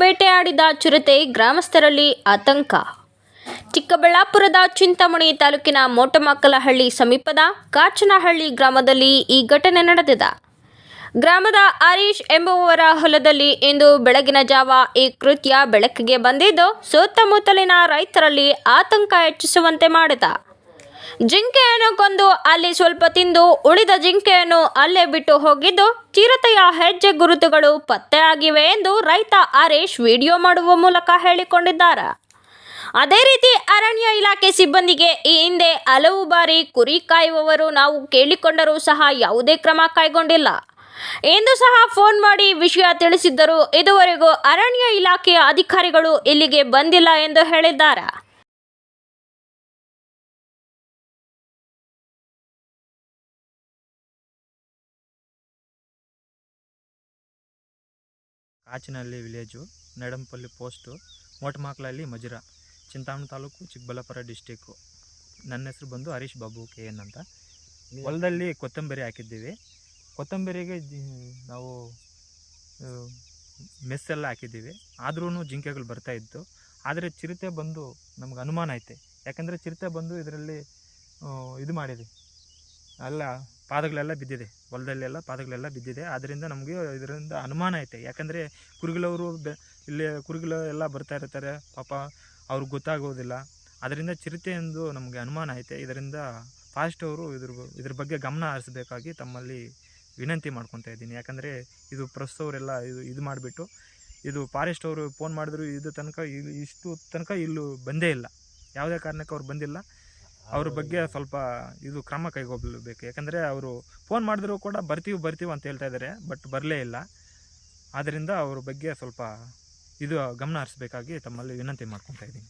ಬೇಟೆಯಾಡಿದ ಚಿರತೆ ಗ್ರಾಮಸ್ಥರಲ್ಲಿ ಆತಂಕ. ಚಿಕ್ಕಬಳ್ಳಾಪುರದ ಚಿಂತಾಮಣಿ ತಾಲೂಕಿನ ಮೋಟಮಕ್ಕಲಹಳ್ಳಿ ಸಮೀಪದ ಕಾಚನಹಳ್ಳಿ ಗ್ರಾಮದಲ್ಲಿ ಈ ಘಟನೆ ನಡೆದಿದೆ. ಗ್ರಾಮದ ಹರೀಶ್ ಎಂಬುವವರ ಹೊಲದಲ್ಲಿ ಇಂದು ಬೆಳಗಿನ ಜಾವ ಈ ಕೃತ್ಯ ಬೆಳಕಿಗೆ ಬಂದಿದ್ದು, ಸುತ್ತಮುತ್ತಲಿನ ರೈತರಲ್ಲಿ ಆತಂಕ ಹೆಚ್ಚಿಸುವಂತೆ ಮಾಡಿದ. ಜಿಂಕೆಯನ್ನು ಕೊಂದು ಅಲ್ಲಿ ಸ್ವಲ್ಪ ತಿಂದು ಉಳಿದ ಜಿಂಕೆಯನ್ನು ಅಲ್ಲೇ ಬಿಟ್ಟು ಹೋಗಿದ್ದು ಚಿರತೆಯ ಹೆಜ್ಜೆ ಗುರುತುಗಳು ಪತ್ತೆಯಾಗಿವೆ ಎಂದು ರೈತ ಹರೀಶ್ ವಿಡಿಯೋ ಮಾಡುವ ಮೂಲಕ ಹೇಳಿಕೊಂಡಿದ್ದಾರೆ. ಅದೇ ರೀತಿ ಅರಣ್ಯ ಇಲಾಖೆ ಸಿಬ್ಬಂದಿಗೆ ಈ ಹಿಂದೆ ಹಲವು ಬಾರಿ ಕುರಿ ಕಾಯುವವರು ನಾವು ಕೇಳಿಕೊಂಡರೂ ಸಹ ಯಾವುದೇ ಕ್ರಮ ಕೈಗೊಂಡಿಲ್ಲ. ಎಂದು ಸಹ ಫೋನ್ ಮಾಡಿ ವಿಷಯ ತಿಳಿಸಿದ್ದರು. ಇದುವರೆಗೂ ಅರಣ್ಯ ಇಲಾಖೆಯ ಅಧಿಕಾರಿಗಳು ಇಲ್ಲಿಗೆ ಬಂದಿಲ್ಲ ಎಂದು ಹೇಳಿದ್ದಾರೆ. ಕಾಚಿನಹಳ್ಳಿ ವಿಲೇಜು, ನಡಂಪಲ್ಲಿ ಪೋಸ್ಟು, ಮೋಟಮಾಕ್ಲಹಳ್ಳಿ ಮಜುರ, ಚಿಂತಾಮಣಿ ತಾಲೂಕು, ಚಿಕ್ಕಬಳ್ಳಾಪುರ ಡಿಸ್ಟಿಕ್ಕು. ನನ್ನ ಹೆಸರು ಬಂದು ಹರೀಶ್ ಬಾಬು ಕೆ ಎನ್ ಅಂತ. ಹೊಲದಲ್ಲಿ ಕೊತ್ತಂಬರಿ ಹಾಕಿದ್ದೀವಿ. ಕೊತ್ತಂಬರಿಗೆ ನಾವು ಮೆಸ್ ಮೆಸ್ಸೆಲ್ಲ ಹಾಕಿದ್ದೀವಿ. ಆದ್ರೂ ಜಿಂಕೆಗಳು ಬರ್ತಾ ಇತ್ತು. ಆದರೆ ಚಿರತೆ ಬಂದು ನಮ್ಗೆ ಅನುಮಾನ ಐತೆ. ಯಾಕಂದರೆ ಚಿರತೆ ಬಂದು ಇದರಲ್ಲಿ ಇದು ಮಾಡಿದೆ. ಎಲ್ಲ ಪಾದಗಳೆಲ್ಲ ಬಿದ್ದಿದೆ. ಹೊಲದಲ್ಲೆಲ್ಲ ಪಾದಗಳೆಲ್ಲ ಬಿದ್ದಿದೆ. ಆದ್ದರಿಂದ ನಮಗೆ ಇದರಿಂದ ಅನುಮಾನ ಐತೆ. ಯಾಕಂದರೆ ಕುರುಗಳವರು ಬೆ, ಇಲ್ಲಿ ಕುರುಗಳು ಎಲ್ಲ ಬರ್ತಾ ಇರ್ತಾರೆ. ಪಾಪ ಅವ್ರಿಗೆ ಗೊತ್ತಾಗೋದಿಲ್ಲ. ಅದರಿಂದ ಚಿರತೆ ಎಂದು ನಮಗೆ ಅನುಮಾನ ಐತೆ. ಇದರಿಂದ ಫಾಸ್ಟ್ ಅವರು ಇದ್ರ ಇದ್ರ ಬಗ್ಗೆ ಗಮನ ಹರಿಸಬೇಕಾಗಿ ತಮ್ಮಲ್ಲಿ ವಿನಂತಿ ಮಾಡ್ಕೊತಾ ಇದ್ದೀನಿ. ಯಾಕಂದರೆ ಇದು ಪ್ರಸ್ತವರೆಲ್ಲ ಇದು ಇದು ಮಾಡಿಬಿಟ್ಟು, ಇದು ಫಾರೆಸ್ಟ್ ಅವರು ಫೋನ್ ಮಾಡಿದ್ರು, ಇದು ತನಕ ಇಲ್ಲಿ ಇಷ್ಟು ತನಕ ಇಲ್ಲೂ ಬಂದೇ ಇಲ್ಲ. ಯಾವುದೇ ಕಾರಣಕ್ಕೆ ಅವ್ರು ಬಂದಿಲ್ಲ. ಅವ್ರ ಬಗ್ಗೆ ಸ್ವಲ್ಪ ಇದು ಕ್ರಮ ಕೈಗೊಳ್ಳಬೇಕು. ಯಾಕಂದರೆ ಅವರು ಫೋನ್ ಮಾಡಿದ್ರು ಕೂಡ ಬರ್ತೀವಿ ಬರ್ತೀವಿ ಅಂತ ಹೇಳ್ತಾ ಇದ್ದಾರೆ ಬಟ್ ಬರಲೇ ಇಲ್ಲ. ಆದ್ದರಿಂದ ಅವ್ರ ಬಗ್ಗೆ ಸ್ವಲ್ಪ ಇದು ಗಮನ ಹರಿಸ್ಬೇಕಾಗಿ ತಮ್ಮಲ್ಲಿ ವಿನಂತಿ ಮಾಡ್ಕೊತಾ ಇದ್ದೀನಿ.